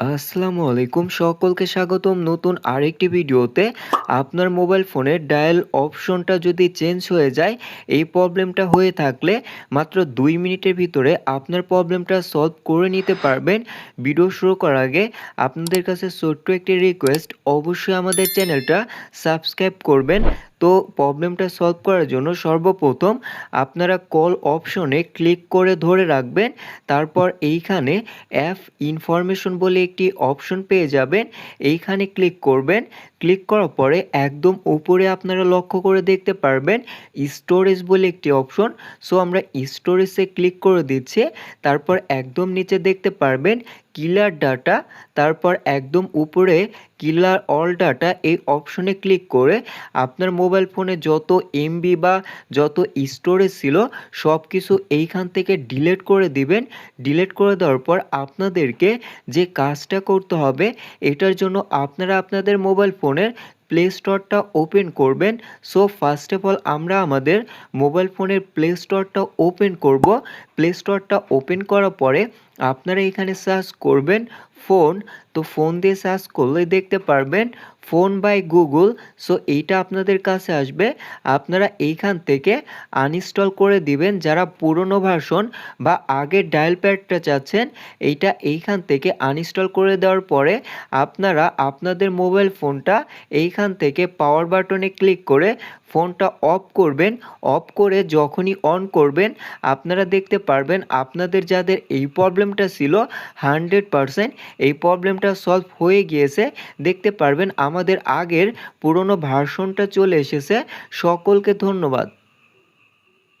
আসসালামু আলাইকুম সকলকে স্বাগতম নতুন আরেকটি ভিডিওতে। আপনার মোবাইল ফোনের ডায়াল অপশনটা যদি চেঞ্জ হয়ে যায়, এই প্রবলেমটা হয়ে থাকলে মাত্র দুই মিনিটের ভিতরে আপনার প্রবলেমটা সলভ করে নিতে পারবেন। ভিডিও শুরু করার আগে আপনাদের কাছে ছোট্ট একটি রিকোয়েস্ট, অবশ্যই আমাদের চ্যানেলটা সাবস্ক্রাইব করবেন। তো প্রবলেমটা সলভ করার জন্য সর্বপ্রথম আপনারা কল অপশনে ক্লিক করে ধরে রাখবেন। তারপর এইখানে অ্যাপ ইনফরমেশন বলে একটি অপশন পেয়ে যাবেন। এইখানে ক্লিক করবেন। ক্লিক করার পরে একদম উপরে আপনারা লক্ষ্য করে দেখতে পারবেন স্টোরেজ বলে একটি অপশন। সো আমরা স্টোরেজে ক্লিক করে দিচ্ছি। তারপর একদম নিচে দেখতে পারবেন কিলার ডাটা তারপর একদম উপরে কিলার অল ডাটা এই অপশনে ক্লিক করে আপনার মোবাইল ফোনে যত এমবি বা যত স্টোরেজ ছিল সব কিছু এইখান থেকে ডিলেট করে দিবেন। ডিলেট করে দেওয়ার পর আপনাদেরকে যে কাজটা করতে হবে, এটার জন্য আপনারা আপনাদের মোবাইল ফোনের প্লে স্টোরটা ওপেন করবেন। সো ফার্স্ট অফ অল আমরা আমাদের মোবাইল ফোনের প্লে স্টোরটা ওপেন করব। প্লে স্টোরটা ওপেন করার পরে আপনারা এখানে সার্চ করবেন ফোন, তো ফোন দিয়ে সার্চ করলে দেখতে পারবেন ফোন বাই গুগল। সো এইটা আপনাদের কাছে আসবে। আপনারা এইখান থেকে আনইনস্টল করে দিবেন যারা পুরনো ভার্সন বা আগের ডায়াল প্যাডটা চাচ্ছেন, এইটা এইখান থেকে আনইনস্টল করে দেওয়ার পরে আপনারা আপনাদের মোবাইল ফোনটা এইখান থেকে পাওয়ার বাটনে ক্লিক করে ফোনটা অফ করবেন। অফ করে যখনই অন করবেন, আপনারা দেখতে পারবেন আপনাদের যাদের এই প্রবলেমটা ছিল হান্ড্রেড পারসেন্ট এই প্রবলেমটা সলভ হয়ে গিয়েছে। দেখতে পারবেন আমাদের আগের পুরনো ভার্সনটা চলে এসেছে। সকলকে ধন্যবাদ।